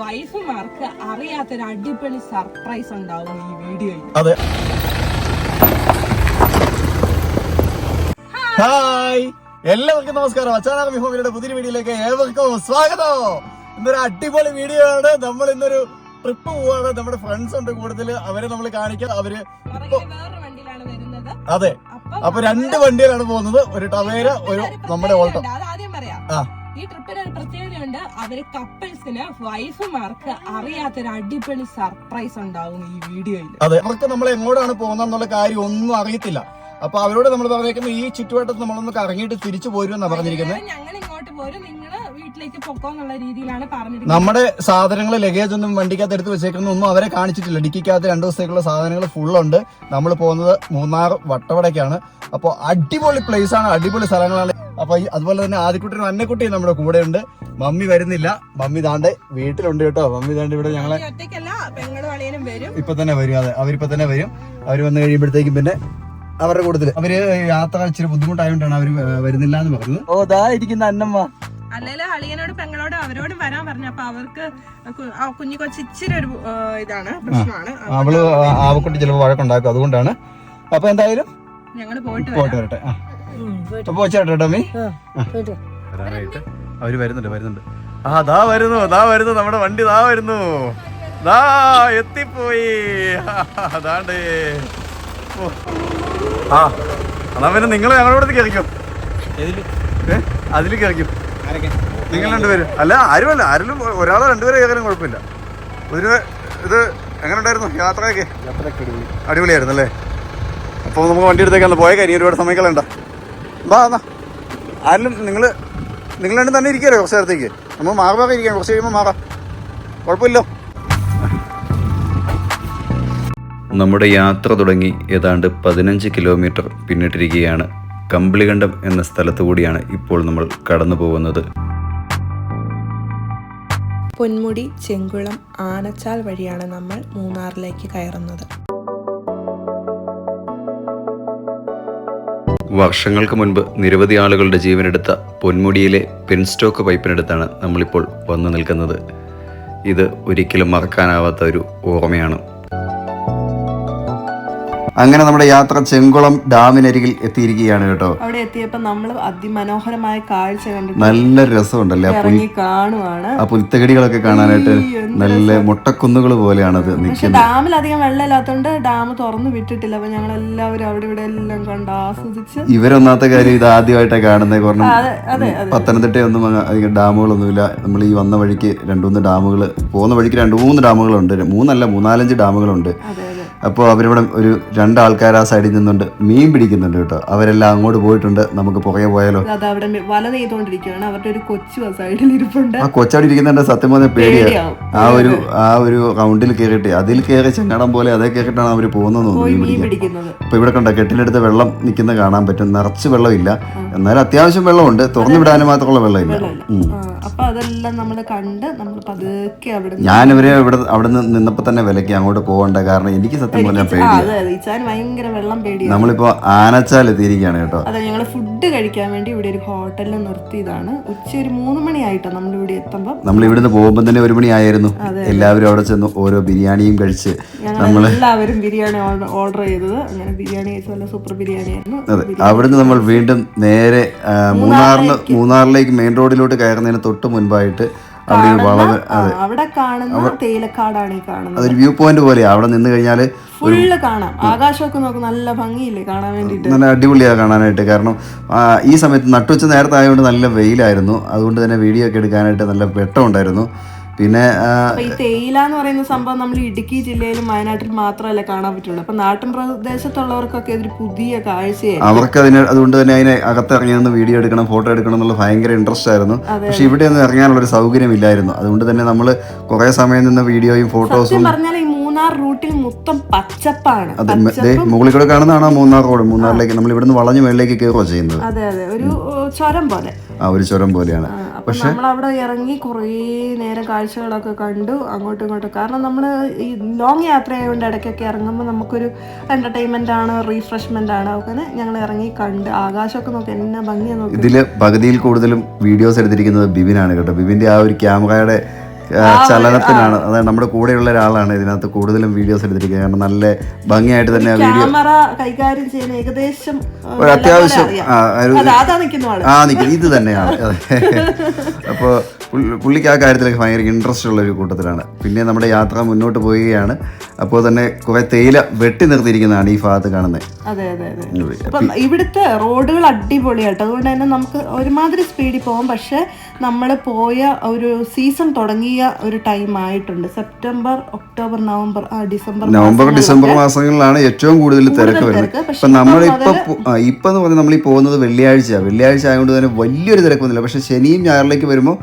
വൈഫുമാർക്ക് അറിയാത്തൊരു അടിപൊളി സർപ്രൈസ് ഉണ്ടാവും ഈ വീഡിയോയിൽ അതെ. ഹായ് എല്ലാവർക്കും നമസ്കാരം. അച്ചാനാർ വിഭവങ്ങളുടെ പുതിയ വീഡിയോയിലേക്ക് ഏവർക്കും സ്വാഗതം. ഇന്നൊരു അടിപൊളി വീഡിയോ ആണ്. നമ്മൾ ഇന്നൊരു ട്രിപ്പ് പോവാണ്. നമ്മുടെ ഫ്രണ്ട്സ് ഉണ്ട് കൂടുതൽ അവരെ നമ്മൾ കാണിക്കാം. അവർ അതെ. അപ്പം രണ്ട് വണ്ടിയിലാണ് പോകുന്നത്. ഒരു ടവേര ഒരു നമ്മുടെ ഓൾട്ടോ ആ. ഈ ട്രിപ്പിന് ഒരു പ്രത്യേകതയുണ്ട് അവർ കപ്പിൾസിന് വൈഫുമാർക്ക് അറിയാത്തൊരു അടിപൊളി സർപ്രൈസ് ഉണ്ടാവും ഈ വീഡിയോയിൽ അതെ അവർക്ക് നമ്മൾ എങ്ങോട്ടാണ് പോകുന്നതെന്നുള്ള കാര്യം ഒന്നും അറിയത്തില്ല. അപ്പൊ അവരോട് നമ്മൾ പറഞ്ഞേക്കുന്നത് ഈ ചുറ്റുവട്ടത്ത് നമ്മളൊന്ന് കറങ്ങിയിട്ട് തിരിച്ചു പോരുമെന്നാണ് പറഞ്ഞിരിക്കുന്നത് ഞങ്ങൾ ഇങ്ങോട്ട് പോരും. നിങ്ങൾ വീട്ടിലേക്ക് പൊക്കോ എന്നുള്ള രീതിയിലാണ് പറഞ്ഞിരിക്കുന്നത്. നമ്മുടെ സാധനങ്ങൾ ലഗേജ് ഒന്നും വണ്ടിക്കകത്ത് എടുത്ത് വെച്ചേക്കുന്ന ഒന്നും അവരെ കാണിച്ചിട്ടില്ല. ഡിക്കിക്കകത്ത് രണ്ടു ദിവസത്തേക്കുള്ള സാധനങ്ങൾ ഫുള്ളുണ്ട് നമ്മൾ പോകുന്നത് മൂന്നാർ വട്ടവടക്കാണ് അപ്പോൾ അടിപൊളി പ്ലേസ് ആണ്. അടിപൊളി സ്ഥലങ്ങളാണ്. അപ്പൊ അതുപോലെ തന്നെ ആദ്യക്കുട്ടിയും അന്നക്കുട്ടിയും നമ്മുടെ കൂടെ ഉണ്ട്. മമ്മി വരുന്നില്ല. മമ്മി താണ്ടെ വീട്ടിലുണ്ട് കേട്ടോ. മമ്മി താണ്ട് ഇവിടെ ഞങ്ങളെ ഇപ്പൊ തന്നെ വരും. അതെ അവരിപ്പോ തന്നെ വരും. അവർ വന്നു കഴിയുമ്പോഴത്തേക്കും പിന്നെ അവരുടെ കൂട്ടത്തിൽ അവർ യാത്ര ഇച്ചിരി ബുദ്ധിമുട്ടായോണ്ടാണ് അവർ വരുന്നില്ല എന്ന് പറഞ്ഞത്. ഓ ദാ ഇരിക്കുന്ന അന്നമ്മ. അല്ലെങ്കിൽ അളിയനോട് പെങ്ങളോട് അവരോട് വരാൻ പറഞ്ഞു. അപ്പൊ അവർക്ക് കുഞ്ഞു കൊച്ചു ഇച്ചിരി ഒരു ഇതാണ് പ്രശ്നമാണ്. അവൾ ആവക്കുട്ടി ചിലപ്പോൾ വഴക്കുണ്ടാക്കും. അതുകൊണ്ടാണ്. അപ്പൊ എന്തായാലും ഞങ്ങൾ പോയിട്ട് പോയിട്ട് വരട്ടെ. ആ. അപ്പൊ വെച്ചോട്ടെ വരാനായിട്ട് അവർ വരുന്നുണ്ട് വരുന്നുണ്ട്. ആ ദാ വരുന്നു ദാ വരുന്നു നമ്മുടെ വണ്ടി ദാ വരുന്നു. ദാ എത്തിപ്പോയി. അതാണ്ട്. ആ അതാ പിന്നെ നിങ്ങൾ ഞങ്ങളോട് കയറിക്കോ അതിൽ കയറിക്കും നിങ്ങൾ രണ്ടുപേര്. അല്ല ആരുമല്ല ആരിലും ഒരാളോ രണ്ടുപേരും കയറാനും കുഴപ്പമില്ല. ഒരു ഇത് എങ്ങനെ ഉണ്ടായിരുന്നു യാത്രയൊക്കെ അടിപൊളിയായിരുന്നു അല്ലേ അപ്പോൾ നമുക്ക് വണ്ടി എടുത്തേക്കാന്ന് പോയ കാര്യം ഒരുപാട് സമയം കളയണ്ട. ബാ എന്നാ ആരിലും നിങ്ങൾ നിങ്ങൾ രണ്ടും തന്നെ ഇരിക്കുമല്ലോ കുറച്ച് നേരത്തേക്ക്. നമ്മൾ മാറാതെ ഇരിക്കാം. കുറച്ച് കഴിയുമ്പോൾ മാറാം. കുഴപ്പമില്ലോ നമ്മുടെ യാത്ര തുടങ്ങി ഏതാണ്ട് പതിനഞ്ച് കിലോമീറ്റർ പിന്നിട്ടിരിക്കുകയാണ്. കമ്പിളികണ്ഠം എന്ന സ്ഥലത്തു കൂടിയാണ് ഇപ്പോൾ നമ്മൾ കടന്നു പോകുന്നത്. പൊന്മുടി ചെങ്കുളം ആനച്ചാൽ വഴിയാണ് നമ്മൾ മൂന്നാറിലേക്ക് കയറുന്നത്. വർഷങ്ങൾക്ക് മുൻപ് നിരവധി ആളുകളുടെ ജീവനെടുത്ത പൊന്മുടിയിലെ പെൻസ്റ്റോക്ക് പൈപ്പിനടുത്താണ് നമ്മളിപ്പോൾ വന്നു നിൽക്കുന്നത്. ഇത് ഒരിക്കലും മറക്കാനാവാത്ത ഒരു ഓർമ്മയാണ്. അങ്ങനെ നമ്മുടെ യാത്ര ചെങ്കുളം ഡാമിനരികിൽ എത്തിയിരിക്കുകയാണ് കേട്ടോ. അവിടെ എത്തിയപ്പോൾ നമ്മൾ അതിമനോഹരമായ കാഴ്ച കണ്ടു നല്ല രസമുണ്ടല്ലേ കാണുവാണ്. ആ പുൽത്തകടികളൊക്കെ കാണാനായിട്ട് നല്ല മുട്ടക്കുന്നുകൾ പോലെയാണത് പക്ഷെ നിൽക്കുന്നത്. ഡാമിൽ അധികം വെള്ളമില്ലാത്തോണ്ട് ഡാം തുറന്നു വിട്ടിട്ടില്ല. അപ്പൊ ഞങ്ങൾ എല്ലാവരും അവിടെ ഇവിടെ എല്ലാം കണ്ട് ആസ്വദിച്ച് ഇവരൊന്നാമത്തെ കാര്യം ഇത് ആദ്യമായിട്ടാണ് കാണുന്നത് കാരണം പത്തനംതിട്ടയൊന്നും അധികം ഡാമുകളൊന്നുമില്ല. നമ്മൾ ഈ വന്ന വഴിക്ക് രണ്ട് മൂന്ന് ഡാമുകൾ പോകുന്ന വഴിക്ക് രണ്ട് മൂന്ന് ഡാമുകളുണ്ട്. മൂന്നല്ല മൂന്നാലഞ്ച് ഡാമുകളുണ്ട്. അതെ. അപ്പോൾ അവരിവിടെ ഒരു രണ്ടാൾക്കാർ ആ സൈഡിൽ നിന്നുണ്ട്. മീൻ പിടിക്കുന്നുണ്ട് കേട്ടോ. അവരെല്ലാം അങ്ങോട്ട് പോയിട്ടുണ്ട്. നമുക്ക് പുറകെ പോയാലോ? അത് അവിടെ വല നെയ്തുകൊണ്ടിരിക്കുകയാണ് അവരുടെ ഒരു കൊച്ചു സൈഡിൽ ഇരിപ്പുണ്ട്. ആ കൊച്ചവിടെ ഇരിക്കുന്നുണ്ട്. സത്യം പറഞ്ഞാൽ പേടിയാ. ആ ഒരു ആ ഒരു റൗണ്ടിൽ കയറിയിട്ട് അതിൽ കയറി ചെങ്ങടം പോലെ അതേ കയറിയിട്ടാണ് അവർ പോകുന്നത് മീൻ പിടിക്കുന്നത്. അപ്പൊ ഇവിടെ കണ്ട കെട്ടിലെടുത്ത് വെള്ളം നിൽക്കുന്ന കാണാൻ പറ്റും. നിറച്ച് വെള്ളമില്ല. എന്നാലും അത്യാവശ്യം വെള്ളമുണ്ട്. തുറന്നു വിടാനും മാത്രമുള്ള വെള്ളമില്ല. അപ്പൊ അതെല്ലാം നമ്മൾ കണ്ട് നമ്മൾ പതുക്കെ അവിടെ ഞാൻ ഇവരെ ഇവിടെ അവിടെ നിന്ന് നിന്നപ്പോ തന്നെ വിലക്ക് അങ്ങോട്ട് പോകണ്ട കാരണം എനിക്ക് സത്യം പറഞ്ഞാൽ പേടി നമ്മളിപ്പോ ആനച്ചാൽ എത്തിയിരിക്കുകയാണ് കേട്ടോ. അതെ ഞങ്ങൾ ഫുഡ് കഴിക്കാൻ വേണ്ടി ഇവിടെ ഒരു ഹോട്ടലിൽ നിർത്തിയതാണ്. ഉച്ച ഒരു മൂന്ന് മണിയായിട്ടോ നമ്മൾ ഇവിടെ എത്തുമ്പോൾ നമ്മൾ ഇവിടുന്ന് പോകുമ്പോൾ തന്നെ ഒരു മണി ആയിരുന്നു എല്ലാവരും അവിടെ ചെന്ന് ഓരോ ബിരിയാണിയും കഴിച്ച് നമ്മൾ എല്ലാവരും ബിരിയാണി ഓർഡർ ചെയ്തത്. അങ്ങനെ ബിരിയാണി നല്ല സൂപ്പർ ബിരിയാണി ആയിരുന്നു. അതെ അവിടുന്ന് നമ്മൾ വീണ്ടും നേരെ മൂന്നാറിന് മൂന്നാറിലേക്ക്. മെയിൻ റോഡിലോട്ട് കയറുന്നതിന് തൊട്ട് മുൻപായിട്ട് അവിടെ കാണുന്ന തേയിലക്കാടാണ് ഈ കാണുന്നത്. അതൊരു വ്യൂ പോയിന്റ് പോലെയാ. അവിടെ നിന്ന് കഴിഞ്ഞാൽ ഫുള്ള് കാണാം. ആകാശമൊക്കെ നോക്ക് നല്ല ഭംഗിയില്ലേ കാണാൻ വേണ്ടിട്ട് നല്ല അടിപൊളിയാണ് കാണാനായിട്ട്. കാരണം ഈ സമയത്ത് നട്ടുവച്ച നേരത്തെ ആയതുകൊണ്ട് നല്ല വെയിലായിരുന്നു. അതുകൊണ്ട് തന്നെ വീഡിയോ ഒക്കെ എടുക്കാനായിട്ട് നല്ല വെട്ടമുണ്ടായിരുന്നു. പിന്നെ ഈ തേയില എന്ന് പറയുന്ന സംഭവം നമ്മൾ ഇടുക്കി ജില്ലയിലും വയനാട്ടിൽ മാത്രമല്ല കാണാൻ പറ്റുള്ളൂ. അപ്പൊ നാട്ടിൻ പ്രദേശത്തുള്ളവർക്കൊക്കെ ഇതൊരു പുതിയ കാഴ്ചയായിരുന്നു അവർക്ക് അതിന് അതുകൊണ്ട് തന്നെ അതിനെ നിന്ന് വീഡിയോ എടുക്കണം ഫോട്ടോ എടുക്കണം എന്നുള്ള ഭയങ്കര ഇൻട്രസ്റ്റ് ആയിരുന്നു. പക്ഷെ ഇവിടെ ഒന്നും ഇറങ്ങാനുള്ള ഒരു സൗകര്യം ഇല്ലായിരുന്നു അതുകൊണ്ട് തന്നെ നമ്മൾ കുറെ സമയം നിന്ന് വീഡിയോയും ഫോട്ടോസും പറഞ്ഞാൽ ഈ മൂന്നാർ റൂട്ടിൽ മൊത്തം പച്ചപ്പാണ്. മുകളിൽ കൂടെ കാണുന്നതാണോ മൂന്നാർ റോഡ്. മൂന്നാറിലേക്ക് നമ്മൾ ഇവിടുന്ന് വളഞ്ഞു മേളിലേക്ക് കയറുകയോ ചെയ്യുന്നത്. അതെ അതെ. ഒരു ചുരം പോലെ. ആ ഒരു ചുരം പോലെയാണ്. അപ്പൊ നമ്മൾ അവിടെ ഇറങ്ങി കുറേ നേരം കാഴ്ചകളൊക്കെ കണ്ടു അങ്ങോട്ടും ഇങ്ങോട്ടും. കാരണം നമ്മൾ ഈ ലോങ് യാത്ര ആയതുകൊണ്ട് ഇടയ്ക്കൊക്കെ ഇറങ്ങുമ്പോൾ നമുക്കൊരു എന്റർടൈൻമെന്റ് ആണ് റീഫ്രഷ്മെന്റ് ആണ് അങ്ങനെ ഞങ്ങൾ ഇറങ്ങി കണ്ട്. ആകാശമൊക്കെ നോക്കി എന്നാ ഭംഗിയാ നോക്കി. ഇതിൽ പകുതിയിൽ കൂടുതലും വീഡിയോസ് എടുത്തിരിക്കുന്നത് ബിബിനാണ് കേട്ടോ. ബിബിന്റെ ആ ഒരു ക്യാമറയുടെ ചലനത്തിനാണ്. അതായത് നമ്മുടെ കൂടെയുള്ള ഒരാളാണ് ഇതിനകത്ത് കൂടുതലും വീഡിയോസ് എടുത്തിരിക്കുന്നത്. കാരണം നല്ല ഭംഗിയായിട്ട് തന്നെ വീഡിയോ കൈകാര്യം ചെയ്യുന്ന ഏകദേശം ഒരു അത്യാവശ്യം ആ, നിൽക്കുന്ന ഇത് തന്നെയാണ്. അപ്പോൾ പുള്ളിക്ക് ആ കാര്യത്തിലൊക്കെ ഭയങ്കര ഇൻട്രസ്റ്റ് ഉള്ള ഒരു കൂട്ടത്തിലാണ്. പിന്നെ നമ്മുടെ യാത്ര മുന്നോട്ട് പോവുകയാണ്. അപ്പോൾ തന്നെ കുറെ തേയില വെട്ടി നിർത്തിയിരിക്കുന്നതാണ് ഈ ഭാഗത്ത് കാണുന്നത് അതെ അതെ അതെ. ഇവിടുത്തെ റോഡുകൾ അടിപൊളിയായിട്ട്. അതുകൊണ്ട് തന്നെ നമുക്ക് ഒരുമാതിരി സ്പീഡിൽ പോകും പക്ഷേ നമ്മൾ പോയ ഒരു സീസൺ തുടങ്ങിയ ഒരു ടൈം ആയിട്ടുണ്ട്. September October November December November December മാസങ്ങളിലാണ് ഏറ്റവും കൂടുതൽ തിരക്ക് വരുന്നത്. തിരക്ക്. പക്ഷേ ഇപ്പം എന്ന് പറഞ്ഞാൽ നമ്മൾ ഈ പോകുന്നത് വെള്ളിയാഴ്ച വെള്ളിയാഴ്ച ആയതുകൊണ്ട് തന്നെ വലിയൊരു തിരക്കൊന്നുമില്ല. പക്ഷെ ശനിയും ഞായറിലേക്ക് വരുമ്പോൾ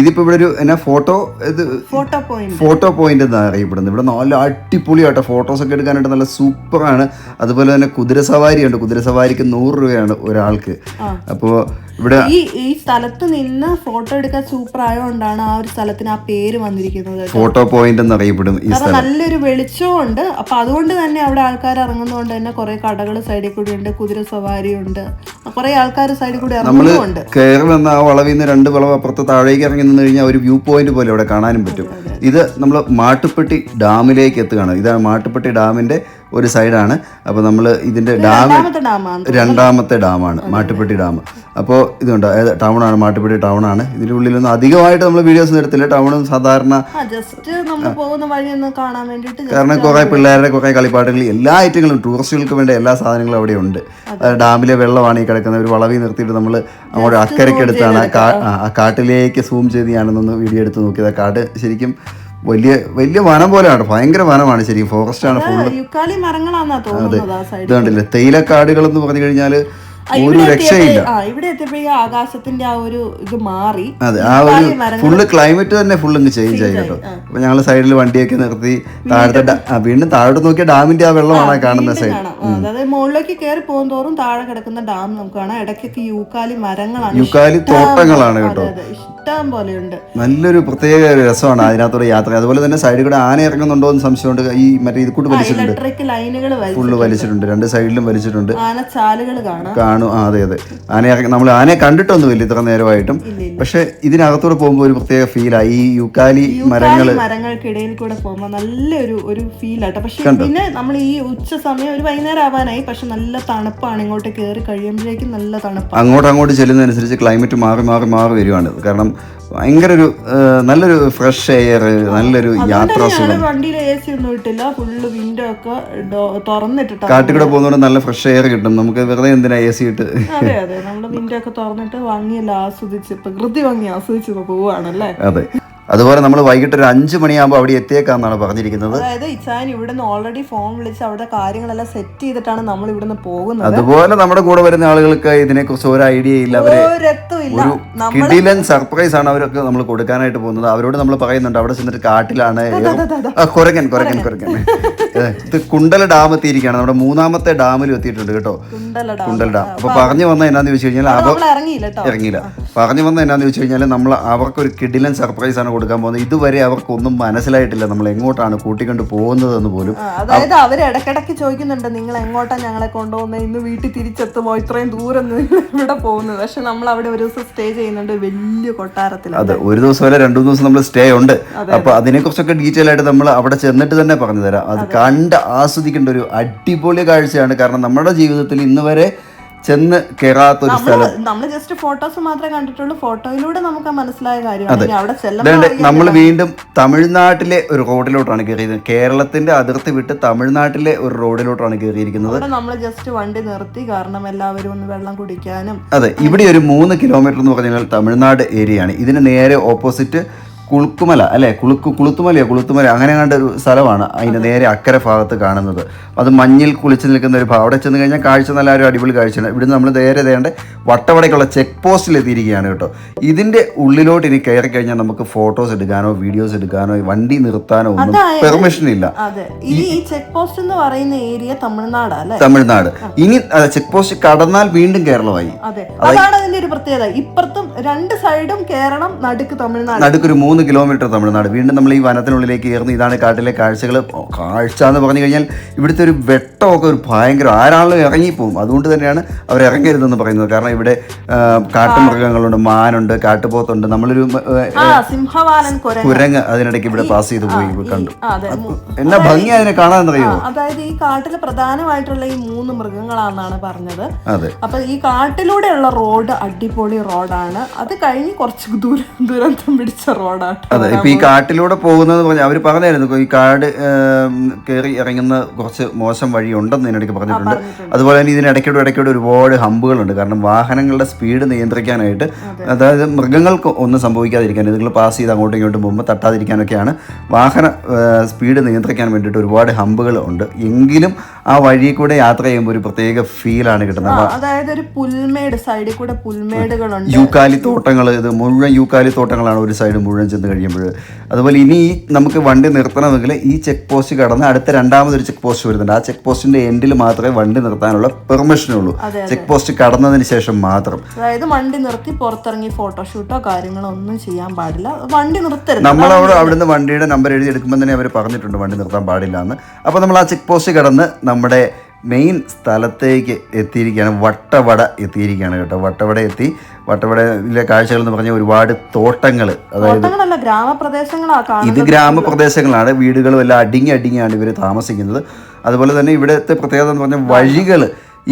ഇതിപ്പോ ഇവിടെ ഒരു എന്നാ ഫോട്ടോ ഇത് ഫോട്ടോ പോയിന്റ് ഫോട്ടോ പോയിന്റ് എന്നാണ് അറിയപ്പെടുന്നത്? ഇവിടെ നല്ല അടിപൊളിയായിട്ട് ഫോട്ടോസ് ഒക്കെ എടുക്കാനായിട്ട് നല്ല സൂപ്പറാണ്. അതുപോലെ തന്നെ കുതിര സവാരി ഉണ്ട്. കുതിര സവാരിക്ക് നൂറ് രൂപയാണ് ഒരാൾക്ക്. അപ്പോൾ ഇവിടെ ഈ ഈ സ്ഥലത്ത് നിന്ന് ഫോട്ടോ എടുക്കാൻ സൂപ്പർ ആയതുകൊണ്ടാണ് ആ ഒരു സ്ഥലത്തിന് ആ പേര് വന്നിരിക്കുന്നത് ഫോട്ടോ പോയിന്റ് എന്ന് അറിയപ്പെടും ഈ സ്ഥലം. നല്ലൊരു വെളിച്ചവും ഉണ്ട്. അപ്പൊ അതുകൊണ്ട് തന്നെ അവിടെ ആൾക്കാർ ഇറങ്ങുന്നതുകൊണ്ട് തന്നെ കുറെ കടകൾ സൈഡിൽ കൂടി ഉണ്ട് കുതിര സവാരി ഉണ്ട്. കുറെ ആൾക്കാർ സൈഡിൽ കൂടി ഇറങ്ങുന്നുണ്ട്. കയറി വന്ന ആ വളവിൽ നിന്ന് രണ്ട് വളവ് അപ്പുറത്ത് താഴേക്ക് ഇറങ്ങി നിന്ന് കഴിഞ്ഞാൽ ഒരു വ്യൂ പോയിന്റ് പോലെ അവിടെ കാണാനും പറ്റും. ഇത് നമ്മൾ മാട്ടുപ്പെട്ടി ഡാമിലേക്ക് എത്തുകയാണ്. ഇതാണ് മാട്ടുപ്പെട്ടി ഡാമിന്റെ ഒരു സൈഡാണ്. അപ്പോൾ നമ്മൾ ഇതിന്റെ ഡാം രണ്ടാമത്തെ ഡാമാണ്. മാട്ടുപ്പെട്ടി ഡാം. അപ്പോൾ ഇതുണ്ട് ടൗണാണ്? മാട്ടുപ്പെട്ടി ടൗണാണ്. ഇതിന്റെ ഉള്ളിലൊന്നും അധികമായിട്ട് നമ്മൾ വീഡിയോസ് എടുത്തില്ല. ടൗണും സാധാരണ കാരണം കുറേ പിള്ളേരുടെ കുറേ കളിപ്പാട്ടുകൾ എല്ലാ ഐറ്റങ്ങളും ടൂറിസ്റ്റുകൾക്ക് വേണ്ട എല്ലാ സാധനങ്ങളും അവിടെ ഉണ്ട്. ഡാമിലെ വെള്ളമാണ് ഈ കിടക്കുന്നത്. ഒരു വളവി നിർത്തിയിട്ട് നമ്മൾ അങ്ങോട്ട് അക്കരക്കെടുത്താണ് ആ കാട്ടിലേക്ക് സൂം ചെയ്ത് ഞാനൊന്ന് വീഡിയോ എടുത്ത് നോക്കിയത്. കാട് ശരിക്കും വലിയ വലിയ വനം പോലെയാണ് ഭയങ്കര വനമാണ് ശരിക്കും. ഫോറസ്റ്റ് ആണ് ഫുള്ള് അതെ മരങ്ങളാന്നാ തോന്നുന്നത് ആ സൈഡിൽ ഇത് കണ്ടില്ലേ തേയിലക്കാടുകൾ എന്ന് പറഞ്ഞു കഴിഞ്ഞാൽ ഒരു രക്ഷയില്ല. ഇവിടെ എത്തിയപ്പോഴേ ആകാശത്തിന്റെ ആ ഒരു ഇത് മാറി. അതെ ആ ഒരു ഫുള്ള് ക്ലൈമറ്റ് തന്നെ ഫുള്ള് ഇങ്ങ് ചേഞ്ച് ആയി കേട്ടോ അപ്പൊ ഞങ്ങൾ സൈഡിൽ വണ്ടിയൊക്കെ നിർത്തി താഴത്തെ വീണ്ടും താഴോട്ട് നോക്കിയ ഡാമിന്റെ ആ വെള്ളമാണ് കാണുന്ന സൈഡ് അതായത് മുകളിലേക്ക് കയറി പോകും തോറും താഴെ കിടക്കുന്ന ഡാം നമുക്ക് കാണാം. ഇടയ്ക്കൊക്കെ യൂക്കാലി മരങ്ങളാണ്. യൂക്കാലി തോട്ടങ്ങളാണ് കേട്ടോ. ഇഷ്ടം പോലെയുണ്ട്. നല്ലൊരു പ്രത്യേക രസമാണ് അതിനകത്തോടെ യാത്ര. അതുപോലെ തന്നെ സൈഡിൽ കൂടെ ആന ഇറങ്ങുന്നുണ്ടോ എന്ന് സംശയമുണ്ട്. ഈ മറ്റേ ഇത് കൂട്ട് വലിച്ചിട്ടുണ്ട്. ഇലക്ട്രിക് ലൈനുകൾ ഫുള്ള് വലിച്ചിട്ടുണ്ട്. രണ്ട് സൈഡിലും വലിച്ചിട്ടുണ്ട്. ആനച്ചാലുകൾ കാണാം. കാണും. ആ അതെ അതെ. ആന ഇറങ്ങി നമ്മൾ ആനയെ കണ്ടിട്ടൊന്നുമില്ല ഇത്ര നേരമായിട്ടും. പക്ഷെ ഇതിനകത്തൂടെ പോകുമ്പോൾ ഒരു പ്രത്യേക ഫീലാണ് ഈ യുക്കാലി മരങ്ങൾ മരങ്ങൾക്കിടയിൽ കൂടെ പോകുമ്പോൾ നല്ലൊരു ഒരു ഫീൽ ആട്ടോ പക്ഷെ പിന്നെ നമ്മൾ ഈ ഉച്ച സമയം ഒരു വൈകുന്നേരം ആവാനായി. പക്ഷെ നല്ല തണുപ്പാണ്. ഇങ്ങോട്ട് കയറി കഴിയുമ്പോഴേക്കും നല്ല തണുപ്പ് അങ്ങോട്ട് അങ്ങോട്ട് ചെല്ലുന്നതനുസരിച്ച് ക്ലൈമറ്റ് മാറി മാറി മാറി വരുവാണ് കാരണം ഭയങ്കര ഒരു നല്ലൊരു ഫ്രഷ് എയർ നല്ലൊരു യാത്രാ സുഖം. വണ്ടിയിൽ എ സി ഒന്നും ഇട്ടില്ല. ഫുള്ള് വിൻഡോ ഒക്കെ നല്ല ഫ്രഷ് എയർ കിട്ടും. നമുക്ക് വെറുതെ എന്തിനാ എ സി ഇട്ട്? അതെ അതെ. നമ്മൾ വിൻഡോ ഒക്കെ തുറന്നിട്ട് ഭംഗിയെല്ലാം ആസ്വദിച്ച് പ്രകൃതി ഭംഗി ആസ്വദിച്ച് പോവാണല്ലേ അതെ. അതുപോലെ നമ്മൾ വൈകിട്ട് ഒരു അഞ്ച് മണിയാകുമ്പോൾ അവിടെ എത്തിയേക്കാന്നാണ് പറഞ്ഞിരിക്കുന്നത്. അതായത് ഇച്ചാൻ ഇവിടുന്ന് ഓൾറെഡി ഫോൺ വിളിച്ച് അവിടെ കാര്യങ്ങളെല്ലാം സെറ്റ് ചെയ്തിട്ടാണ് നമ്മൾ ഇവിടുന്ന് പോകുന്നത്. അതുപോലെ നമ്മുടെ കൂടെ വരുന്ന ആളുകൾക്ക് ഇതിനെക്കുറിച്ച് ഒരു ഐഡിയ ഇല്ല. അവരെ ഒരു കിടിലൻ സർപ്രൈസ് ആണ് അവരൊക്കെ നമ്മൾ കൊടുക്കാനായിട്ട് പോകുന്നത്. അവരോട് നമ്മൾ പറയുന്നുണ്ട് അവിടെ ചെന്നിട്ട് കാട്ടിലാണ്. കുരങ്ങൻ കുരങ്ങൻ. കുരങ്ങൻ. ഇത് കുണ്ടല ഡാം എത്തിയിരിക്കുകയാണ്. നമ്മുടെ മൂന്നാമത്തെ ഡാമിൽ എത്തിയിട്ടുണ്ട് കേട്ടോ. കുണ്ടല ഡാം. അപ്പൊ പറഞ്ഞു വന്ന എന്നാന്ന് ചോദിച്ചു കഴിഞ്ഞാൽ ഇറങ്ങിയില്ല പറഞ്ഞു വന്ന എന്നാന്ന് ചോദിച്ചു കഴിഞ്ഞാൽ നമ്മൾ അവർക്കൊരു കിഡിലൻ സർപ്രൈസ് ആണ് കൊടുക്കാൻ പോകുന്നത്. ഇതുവരെ അവർക്കൊന്നും മനസ്സിലായിട്ടില്ല നമ്മൾ എങ്ങോട്ടാണ് കൂട്ടിക്കൊണ്ട് പോകുന്നത് എന്ന് പോലും അതായത് അവർ ഇടക്കിടക്ക് ചോദിക്കുന്നുണ്ട് നിങ്ങൾ എങ്ങോട്ടാ ഞങ്ങളെ കൊണ്ടുപോകുന്നത് ഇന്ന് വീട്ടിൽ തിരിച്ചെത്തുമോ? ഇത്രയും ദൂരം ഇവിടെ പോകുന്നത്. പക്ഷെ നമ്മൾ അവിടെ ഒരു ദിവസം സ്റ്റേ ചെയ്യുന്നുണ്ട്. വലിയ കൊട്ടാരത്തിൽ അതെ ഒരു ദിവസം വരെ രണ്ടു ദിവസം നമ്മൾ സ്റ്റേ ഉണ്ട്. അപ്പൊ അതിനെക്കുറിച്ചൊക്കെ ഡീറ്റെയിൽ ആയിട്ട് നമ്മൾ അവിടെ ചെന്നിട്ട് തന്നെ പറഞ്ഞു തരാം. അത്. കണ്ട് ആസ്വദിക്കേണ്ട ഒരു അടിപൊളി കാഴ്ചയാണ്. കാരണം നമ്മുടെ ജീവിതത്തിൽ ഇന്ന് വരെ ചെന്ന് കയറാത്തൊരു സ്ഥലം. നമ്മൾ നമ്മൾ ജസ്റ്റ് ഫോട്ടോസ് മാത്രമേ കണ്ടിട്ടുള്ളൂ. ഫോട്ടോയിലൂടെ നമുക്ക് മനസ്സിലായ കാര്യമാണ്. നമ്മൾ വീണ്ടും തമിഴ്നാട്ടിലെ ഒരു റോഡിലോട്ടാണ് കയറിയത് കേരളത്തിന്റെ അതിർത്തി വിട്ട് തമിഴ്നാട്ടിലെ ഒരു റോഡിലോട്ടാണ് കയറിയിരിക്കുന്നത്. നമ്മൾ ജസ്റ്റ് വണ്ടി നിർത്തി കാരണം എല്ലാവരും ഒന്ന് വെള്ളം കുടിക്കാനും അതെ. ഇവിടെ ഒരു മൂന്ന് കിലോമീറ്റർ എന്ന് പറഞ്ഞാൽ തമിഴ്നാട് ഏരിയയാണ് ഇതിന് നേരെ ഓപ്പോസിറ്റ് കുളുക്കുമല അല്ലെ? കുളുക്കു കുളുത്തുമലയോ? കുളുത്തുമല അങ്ങനെ കണ്ട ഒരു സ്ഥലമാണ് അതിന്റെ നേരെ അക്കരെ ഭാഗത്ത് കാണുന്നത്. അത് മഞ്ഞിൽ കുളിച്ച് നിൽക്കുന്ന ഒരു ഭാഗം. അവിടെ ചെന്ന് കഴിഞ്ഞാൽ കാഴ്ച നല്ല ഒരു അടിപൊളി കാഴ്ചയാണ്. ഇവിടുന്ന് നമ്മൾ നേരെ ദേണ്ട വട്ടവടയ്ക്കുള്ള ചെക്ക് പോസ്റ്റിൽ എത്തിയിരിക്കുകയാണ് കേട്ടോ. ഇതിന്റെ ഉള്ളിലോട്ട് ഇനി കയറി കഴിഞ്ഞാൽ നമുക്ക് ഫോട്ടോസ് എടുക്കാനോ വീഡിയോസ് എടുക്കാനോ വണ്ടി നിർത്താനോ ഒന്നും പെർമിഷൻ ഇല്ല. ഈ ചെക്ക് പോസ്റ്റ് എന്ന് പറയുന്ന ഏരിയ തമിഴ്നാടാ അല്ലേ? തമിഴ്നാട്. ഇനി ചെക്ക് പോസ്റ്റ് കടന്നാൽ വീണ്ടും കേരളമായി. അതെ. അതാണ് അതിന്റെ ഒരു പ്രത്യേകത. ഇപ്പുറത്തും രണ്ട് സൈഡും കേരളം നടുക്ക് തമിഴ്നാട്. നടുക്കൊരു മൂന്ന് മൂന്ന് കിലോമീറ്റർ തമിഴ്നാട്. വീണ്ടും നമ്മൾ ഈ വനത്തിനുള്ളിലേക്ക് ഏർന്ന് ഇതാണ് കാട്ടിലെ കാഴ്ചകൾ കാഴ്ച എന്ന് പറഞ്ഞു കഴിഞ്ഞാൽ ഇവിടുത്തെ ഒരു വെട്ടമൊക്കെ ഒരു ഭയങ്കര ആരാളും ഇറങ്ങിപ്പോവും. അതുകൊണ്ട് തന്നെയാണ് അവർ ഇറങ്ങരുതെന്ന് പറയുന്നത്. കാരണം ഇവിടെ കാട്ടുമൃഗങ്ങളുണ്ട് മാനുണ്ട് കാട്ടുപോത്തുണ്ട്. നമ്മളൊരു കുരങ്ങ്. അതിനിടയ്ക്ക് ഇവിടെ പാസ് ചെയ്ത് പോയി കണ്ടു. എന്നാ ഭംഗി അതിനെ കാണാൻ അറിയോ അതായത് ഈ കാട്ടിൽ പ്രധാനമായിട്ടുള്ള ഈ മൂന്ന് മൃഗങ്ങളാണെന്നാണ് പറഞ്ഞത്. അപ്പൊ ഈ കാട്ടിലൂടെയുള്ള റോഡ് അടിപൊളി റോഡാണ്. അത് കഴിഞ്ഞ് കുറച്ച് ദൂരം ദുരന്തം പിടിച്ച റോഡാണ്. അതെ ഇപ്പൊ ഈ കാട്ടിലൂടെ പോകുന്നത് പറഞ്ഞാൽ അവർ പറഞ്ഞായിരുന്നു ഈ കാട് കയറി ഇറങ്ങുന്ന കുറച്ച് മോശം വഴി ഉണ്ടെന്ന് ഇതിനിടയ്ക്ക് പറഞ്ഞിട്ടുണ്ട്. അതുപോലെ തന്നെ ഇതിനിടയ്ക്കൂടെ ഇടയ്ക്കൂടെ ഒരുപാട് ഹമ്പുകളുണ്ട്. കാരണം വാഹനങ്ങളുടെ സ്പീഡ് നിയന്ത്രിക്കാനായിട്ട് അതായത് മൃഗങ്ങൾക്ക് ഒന്നും സംഭവിക്കാതിരിക്കാൻ നിങ്ങൾ പാസ് ചെയ്ത് അങ്ങോട്ടും ഇങ്ങോട്ടും പോകുമ്പോൾ തട്ടാതിരിക്കാനൊക്കെയാണ് വാഹന സ്പീഡ് നിയന്ത്രിക്കാൻ വേണ്ടിയിട്ട് ഒരുപാട് ഹമ്പുകൾ ഉണ്ട്. എങ്കിലും ആ വഴി കൂടെ യാത്ര ചെയ്യുമ്പോൾ ഒരു പ്രത്യേക ഫീലാണ് കിട്ടുന്നത്. അതായത് ഒരു പുൽമേട് സൈഡിൽ കൂടെ പുൽമേടുകളുണ്ട് യൂക്കാലി തോട്ടങ്ങൾ ഇത് മുഴുവൻ യൂക്കാലി തോട്ടങ്ങളാണ് ഒരു സൈഡ് മുഴുവൻ ചെന്ന് കഴിയുമ്പോൾ അതുപോലെ ഇനി നമുക്ക് വണ്ടി നിർത്തണമെങ്കിൽ ഈ ചെക്ക് പോസ്റ്റ് കടന്ന് അടുത്ത രണ്ടാമതൊരു ചെക്ക് പോസ്റ്റ് വരുന്നുണ്ട്. ആ ചെക്ക് പോസ്റ്റിന്റെ എൻഡിൽ മാത്രമേ വണ്ടി നിർത്താനുള്ള പെർമിഷൻ ഉള്ളൂ. ചെക്ക് പോസ്റ്റ് കടന്നതിന് ശേഷം മാത്രം. അതായത് വണ്ടി നിർത്തി പുറത്തിറങ്ങി ഫോട്ടോഷൂട്ടോ കാര്യങ്ങളോ ഒന്നും ചെയ്യാൻ പാടില്ല. വണ്ടി നിർത്തരുത്. നമ്മളവിടെ അവിടുന്ന് വണ്ടിയുടെ നമ്പർ എഴുതി എടുക്കുമ്പോൾ തന്നെ അവർ പറഞ്ഞിട്ടുണ്ട് വണ്ടി നിർത്താൻ പാടില്ല എന്ന് അപ്പോൾ നമ്മൾ ആ ചെക്ക് പോസ്റ്റ് കടന്ന് നമ്മുടെ മെയിൻ സ്ഥലത്തേക്ക് എത്തിയിരിക്കുകയാണ് വട്ടവട എത്തിയിരിക്കുകയാണ് കേട്ടോ. വട്ടവട എത്തി. വട്ടവടയിലെ കാഴ്ചകൾ എന്ന് പറഞ്ഞാൽ ഒരുപാട് തോട്ടങ്ങൾ അതായത് ഇത് ഗ്രാമപ്രദേശങ്ങളാണ്. വീടുകളും എല്ലാം അടിങ്ങി അടിങ്ങിയാണ് ഇവർ താമസിക്കുന്നത്. അതുപോലെ തന്നെ ഇവിടുത്തെ പ്രത്യേകത എന്ന് പറഞ്ഞാൽ വഴികൾ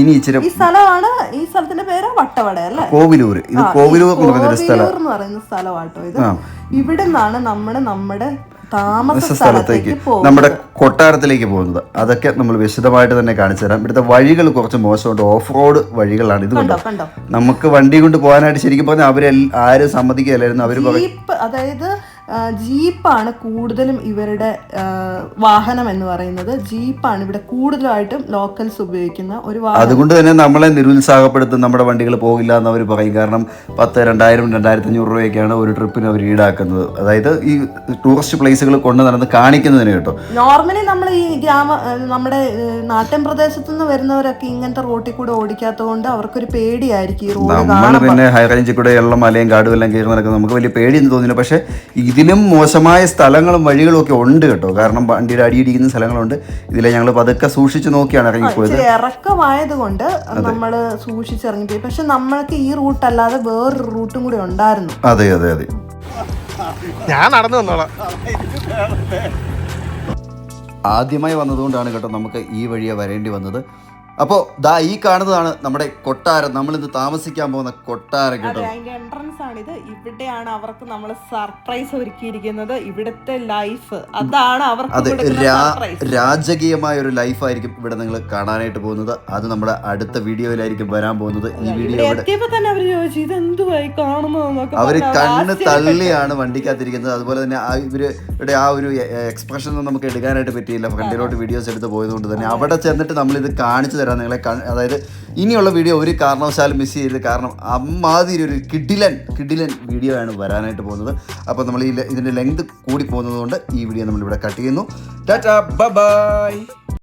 ഇനി ഇച്ചിരി ഈ സ്ഥലമാണ് ഈ സ്ഥലത്തിന്റെ പേര് വട്ടവട അല്ലേ? കോവിലൂർ. ഇത് കോവിലൂർ എന്ന് പറയുന്ന സ്ഥലം. ഇവിടെ നിന്നാണ് നമ്മുടെ നമ്മുടെ താമസ സ്ഥലത്തേക്ക് നമ്മുടെ കൊട്ടാരത്തിലേക്ക് പോകുന്നത്. അതൊക്കെ നമ്മൾ വിശദമായിട്ട് തന്നെ കാണിച്ചു തരാം. ഇവിടുത്തെ വഴികൾ കുറച്ച് മോശമുണ്ട്. ഓഫ് റോഡ് വഴികളാണ്. ഇത് നമുക്ക് വണ്ടി കൊണ്ട് പോകാനായിട്ട് ശരിക്കും പറഞ്ഞാൽ അവരെ ആരും സമ്മതിക്കുകയല്ലായിരുന്നു. അവർ അതായത് ജീപ്പാണ് കൂടുതലും ഇവരുടെ വാഹനം എന്ന് പറയുന്നത്. ജീപ്പാണ് ഇവിടെ കൂടുതലായിട്ടും ലോക്കൽസ് ഉപയോഗിക്കുന്ന ഒരു വാഹനം. അതുകൊണ്ട് തന്നെ നമ്മളെ നിരുത്സാഹപ്പെടുത്തും നമ്മുടെ വണ്ടികൾ പോകില്ല എന്ന് അവർ പറയും. കാരണം പത്ത് രണ്ടായിരം രണ്ടായിരത്തി അഞ്ഞൂറ് രൂപയൊക്കെയാണ് ഒരു ട്രിപ്പിന് അവർ ഈടാക്കുന്നത്. അതായത് ഈ ടൂറിസ്റ്റ് പ്ലേസുകൾ കൊണ്ട് നടന്ന് കാണിക്കുന്നതിന് കേട്ടോ. നോർമലി നമ്മൾ ഈ ഗ്രാമ നമ്മുടെ നാട്ടിൻ പ്രദേശത്തു നിന്ന് വരുന്നവരൊക്കെ ഇങ്ങനത്തെ റോട്ടിൽ കൂടെ ഓടിക്കാത്തത് കൊണ്ട് അവർക്കൊരു പേടിയായിരിക്കും ഈ റോഡ് നമ്മൾ പിന്നെ ഹൈ റേഞ്ചിൽ കൂടെ ഉള്ള മലയും കാടും എല്ലാം കയറി നടക്കുന്നത് നമുക്ക് വലിയ പേടിയൊന്നും തോന്നില്ല. പക്ഷേ ഇതിലും മോശമായ സ്ഥലങ്ങളും വഴികളും ഒക്കെ ഉണ്ട് കേട്ടോ. കാരണം വണ്ടിയുടെ അടിയിടിക്കുന്ന സ്ഥലങ്ങളുണ്ട്. ഇതിലെ ഞങ്ങൾ പതുക്കെ സൂക്ഷിച്ച് നോക്കിയാണ് ഇറങ്ങിപ്പോയത്. ഇറക്കമായത് കൊണ്ട് നമ്മൾ സൂക്ഷിച്ചിറങ്ങിപ്പോയി. പക്ഷെ നമ്മൾക്ക് ഈ റൂട്ട് അല്ലാതെ വേറൊരു റൂട്ടും കൂടി ഉണ്ടായിരുന്നു. അതെ അതെ അതെ. ഞാൻ നടന്നു വന്നോളാം. ആദ്യമായി വന്നതുകൊണ്ടാണ് കേട്ടോ നമുക്ക് ഈ വഴിയെ വരേണ്ടി വന്നത്. അപ്പോൾ ദാ ഈ കാണുന്നതാണ് നമ്മുടെ കൊട്ടാരം. നമ്മൾ ഇന്ന് താമസിക്കാൻ പോകുന്ന കൊട്ടാരം കേട്ടോ. അതെ അതിന്റെ എൻട്രൻസ് ഇത് ഇവിടെയാണ് അവർക്ക് നമ്മൾ സർപ്രൈസ് ഒരുക്കിയിരിക്കുന്നത്. ഇവിടുത്തെ ലൈഫ് അതാണ് അവർക്ക് അതെ. രാജകീയമായ ഒരു ലൈഫായിരിക്കും ഇവിടെ നിങ്ങൾ കാണാനായിട്ട് പോകുന്നത്. അത് നമ്മുടെ അടുത്ത വീഡിയോയിലായിരിക്കും വരാൻ പോകുന്നത്. ഈ വീഡിയോ തന്നെ അവർ ചോദിച്ചു ഇത് എന്തുവായി കാണുന്നതെന്നൊക്കെ അവർ കണ്ണ് തള്ളിയാണ് വണ്ടിക്കകത്തിരിക്കുന്നത്. അതുപോലെ തന്നെ ഇവരുടെ ഇവർ ആ ഒരു എക്സ്പ്രഷൻ നമുക്ക് എടുക്കാനായിട്ട് പറ്റിയില്ല. ഫ്രണ്ടിലോട്ട് വീഡിയോസ് എടുത്ത് പോയതുകൊണ്ട് തന്നെ. അവിടെ ചെന്നിട്ട് നമ്മൾ ഇത് കാണിച്ചു തരാം നിങ്ങളെ അതായത് ഇനിയുള്ള വീഡിയോ ഒരു കാരണവശാലും മിസ് ചെയ്യരുത്. കാരണം അമ്മാതിരി ഒരു കിഡിലൻ കിഡിലൻ വീഡിയോ ആണ് വരാനായിട്ട് പോകുന്നത്. അപ്പോൾ നമ്മൾ ഈ ഇതിന്റെ ലെങ്ത് കൂടി പോകുന്നതുകൊണ്ട് ഈ വീഡിയോ നമ്മളിവിടെ കട്ട് ചെയ്യുന്നു. Tata bye